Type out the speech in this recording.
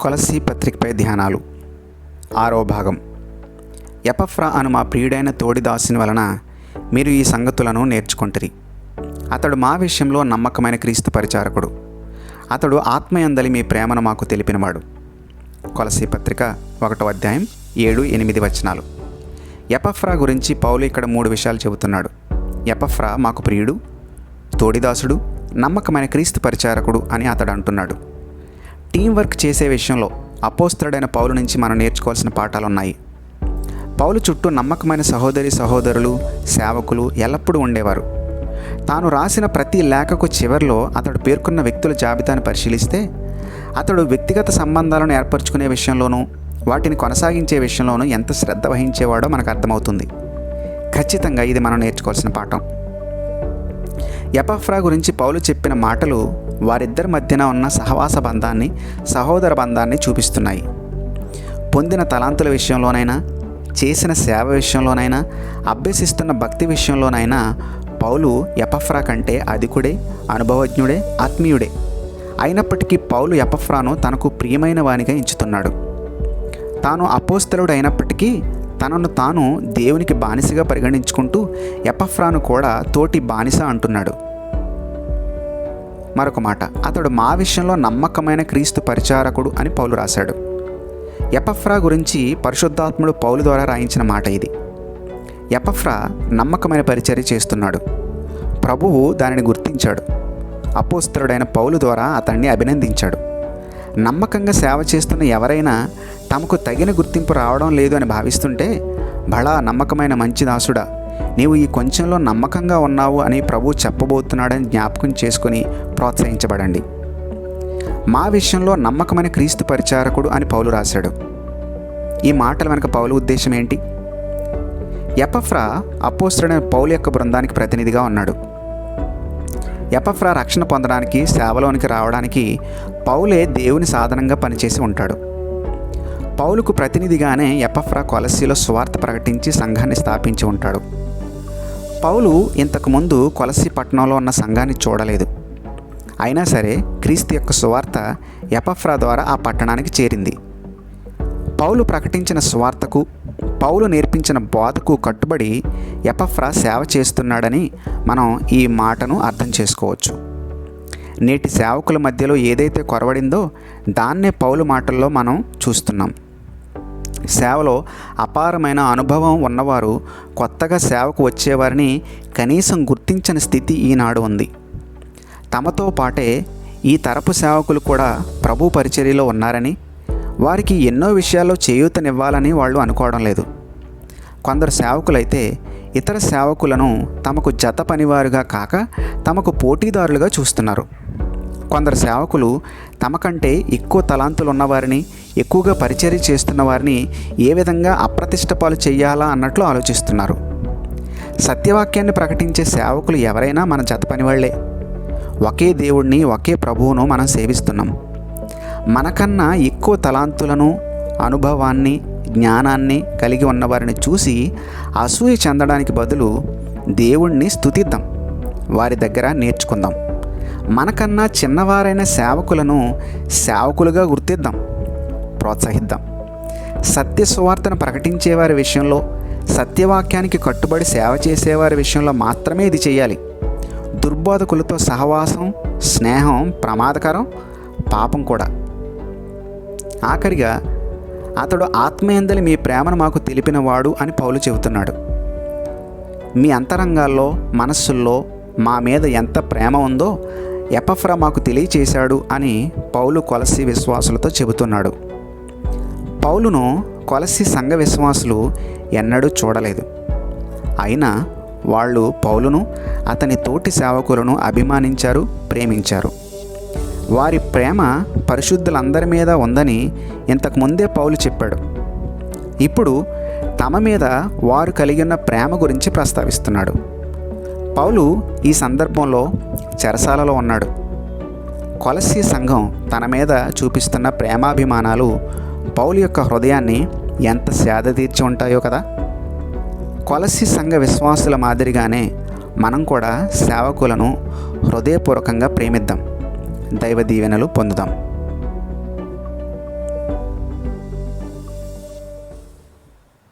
కొలసి పత్రికపై ధ్యానాలు. ఆరో భాగం. ఎపఫ్రా అను మా ప్రియుడైన తోడిదాసుని వలన మీరు ఈ సంగతులను నేర్చుకుంటారు. అతడు మా విషయంలో నమ్మకమైన క్రీస్తు పరిచారకుడు. అతడు ఆత్మయందలి మీ ప్రేమను మాకు తెలిపినవాడు. కొలసి పత్రిక ఒకటో అధ్యాయం ఏడు ఎనిమిది వచనాలు. ఎపఫ్రా గురించి పౌలు ఇక్కడ మూడు విషయాలు చెబుతున్నాడు. ఎపఫ్రా మాకు ప్రియుడు తోడిదాసుడు నమ్మకమైన క్రీస్తు పరిచారకుడు అని అతడు అంటున్నాడు. టీం వర్క్ చేసే విషయంలో అపోస్తడైన పౌలు నుంచి మనం నేర్చుకోవాల్సిన పాఠాలు ఉన్నాయి పౌలు చుట్టూ నమ్మకమైన సహోదరి సహోదరులు సేవకులు ఎల్లప్పుడూ ఉండేవారు. తాను రాసిన ప్రతి లేఖకు చివరిలో అతడు పేర్కొన్న వ్యక్తుల జాబితాను పరిశీలిస్తే అతడు వ్యక్తిగత సంబంధాలను ఏర్పరచుకునే విషయంలోనూ వాటిని కొనసాగించే విషయంలోనూ ఎంత శ్రద్ధ వహించేవాడో మనకు అర్థమవుతుంది. ఖచ్చితంగా ఇది మనం నేర్చుకోవాల్సిన పాఠం. ఎపఫ్రా గురించి పౌలు చెప్పిన మాటలు వారిద్దరి మధ్యన ఉన్న సహవాస బంధాన్ని సహోదర బంధాన్ని చూపిస్తున్నాయి. పొందిన తలాంతుల విషయంలోనైనా చేసిన సేవ విషయంలోనైనా అభ్యసిస్తున్న భక్తి విషయంలోనైనా పౌలు ఎపఫ్రా కంటే అధికుడే అనుభవజ్ఞుడే ఆత్మీయుడే. అయినప్పటికీ పౌలు ఎపఫ్రాను తనకు ప్రియమైన వానిగా ఎంచుతున్నాడు. తాను అపోస్తలుడు అయినప్పటికీ తనను తాను దేవునికి బానిసగా పరిగణించుకుంటూ ఎపఫ్రాను కూడా తోటి బానిస అంటున్నాడు. మరొక మాట అతడు మా విషయంలో నమ్మకమైన క్రీస్తు పరిచారకుడు అని పౌలు రాశాడు. ఎపఫ్రా గురించి పరిశుద్ధాత్ముడు పౌలు ద్వారా రాయించిన మాట ఇది. ఎపఫ్రా నమ్మకమైన పరిచర్య చేస్తున్నాడు. ప్రభువు దానిని గుర్తించాడు. అపోస్తరుడైన పౌలు ద్వారా అతన్ని అభినందించాడు. నమ్మకంగా సేవ చేస్తున్న ఎవరైనా తమకు తగిన గుర్తింపు రావడం లేదు అని భావిస్తుంటే బడా నమ్మకమైన మంచి దాసుడా నీవు ఈ కొంచెంలో నమ్మకంగా ఉన్నావు అని ప్రభు చెప్పబోతున్నాడని జ్ఞాపకం చేసుకుని ప్రోత్సహించబడండి. మా విషయంలో నమ్మకమైన క్రీస్తు పరిచారకుడు అని పౌలు రాశాడు. ఈ మాటల వెనక పౌలు ఉద్దేశం ఏంటి? ఎపఫ్రా అపోస్తుడైన పౌలు యొక్క బృందానికి ప్రతినిధిగా ఉన్నాడు. ఎపఫ్రా రక్షణ పొందడానికి సేవలోనికి రావడానికి పౌలే దేవుని సాధనంగా పనిచేసి ఉంటాడు. పౌలుకు ప్రతినిధిగానే ఎపఫ్రా కొలసీలో స్వార్థ ప్రకటించి సంఘాన్ని స్థాపించి ఉంటాడు. పౌలు ఇంతకుముందు కొలసి పట్టణంలో ఉన్న సంఘాన్ని చూడలేదు. అయినా సరే క్రీస్తు యొక్క సువార్త ఎపఫ్రా ద్వారా ఆ పట్టణానికి చేరింది. పౌలు ప్రకటించిన సువార్తకు పౌలు నేర్పించిన బోధకు కట్టుబడి ఎపఫ్రా సేవ చేస్తున్నాడని మనం ఈ మాటను అర్థం చేసుకోవచ్చు. నేటి సేవకుల మధ్యలో ఏదైతే కొరవడిందో దాన్నే పౌలు మాటల్లో మనం చూస్తున్నాం. సేవలో అపారమైన అనుభవం ఉన్నవారు కొత్తగా సేవకు వచ్చేవారిని కనీసం గుర్తించని స్థితి ఈనాడు ఉంది. తమతో పాటే ఈ తరపు సేవకులు కూడా ప్రభు పరిచర్యలో ఉన్నారని వారికి ఎన్నో విషయాల్లో చేయూతనివ్వాలని వాళ్ళు అనుకోవడం లేదు. కొందరు సేవకులైతే ఇతర సేవకులను తమకు జత పనివారుగా కాక తమకు పోటీదారులుగా చూస్తున్నారు. కొందరు సేవకులు తమకంటే ఎక్కువ తలాంతులు ఉన్నవారిని ఎక్కువగా పరిచర్య చేస్తున్న వారిని ఏ విధంగా అప్రతిష్టపాలు చేయాలా అన్నట్లు ఆలోచిస్తున్నారు. సత్యవాక్యాన్ని ప్రకటించే సేవకులు ఎవరైనా మన జత పనివాళ్ళే. ఒకే దేవుణ్ణి ఒకే ప్రభువును మనం సేవిస్తున్నాం. మనకన్నా ఎక్కువ తలాంతులను అనుభవాన్ని జ్ఞానాన్ని కలిగి ఉన్నవారిని చూసి అసూయ చెందడానికి బదులు దేవుణ్ణి స్తుతిద్దాం. వారి దగ్గర నేర్చుకుందాం. మనకన్నా చిన్నవారైన సేవకులను సేవకులుగా గుర్తిద్దాం ప్రోత్సహిద్దాం. సత్య సువార్తను ప్రకటించేవారి విషయంలో సత్యవాక్యానికి కట్టుబడి సేవ చేసేవారి విషయంలో మాత్రమే ఇది చేయాలి. దుర్బోధకులతో సహవాసం స్నేహం ప్రమాదకరం పాపం కూడా. ఆఖరిగా అతడు ఆత్మయందలి మీ ప్రేమను మాకు తెలిపినవాడు అని పౌలు చెబుతున్నాడు. మీ అంతరంగాల్లో మనస్సుల్లో మా మీద ఎంత ప్రేమ ఉందో ఎపఫ్రా మాకు తెలియచేశాడు అని పౌలు కొలసి విశ్వాసులతో చెబుతున్నాడు. పౌలును కొలసి సంఘ విశ్వాసులు ఎన్నడూ చూడలేదు. అయినా వాళ్ళు పౌలును అతని తోటి సేవకులను అభిమానించారు ప్రేమించారు. వారి ప్రేమ పరిశుద్ధులందరి మీద ఉందని ఇంతకుముందే పౌలు చెప్పాడు. ఇప్పుడు తమ మీద వారు కలిగి ఉన్న ప్రేమ గురించి ప్రస్తావిస్తున్నాడు. పౌలు ఈ సందర్భంలో చెరసాలలో ఉన్నాడు. కొలసి సంఘం తన మీద చూపిస్తున్న ప్రేమాభిమానాలు పౌలు యొక్క హృదయాన్ని ఎంత సేద తీర్చి ఉంటాయో కదా? కొలసి సంఘ విశ్వాసుల మాదిరిగానే మనం కూడా సేవకులను హృదయపూర్వకంగా ప్రేమిద్దాం. దైవ దీవెనలు పొందుదాం.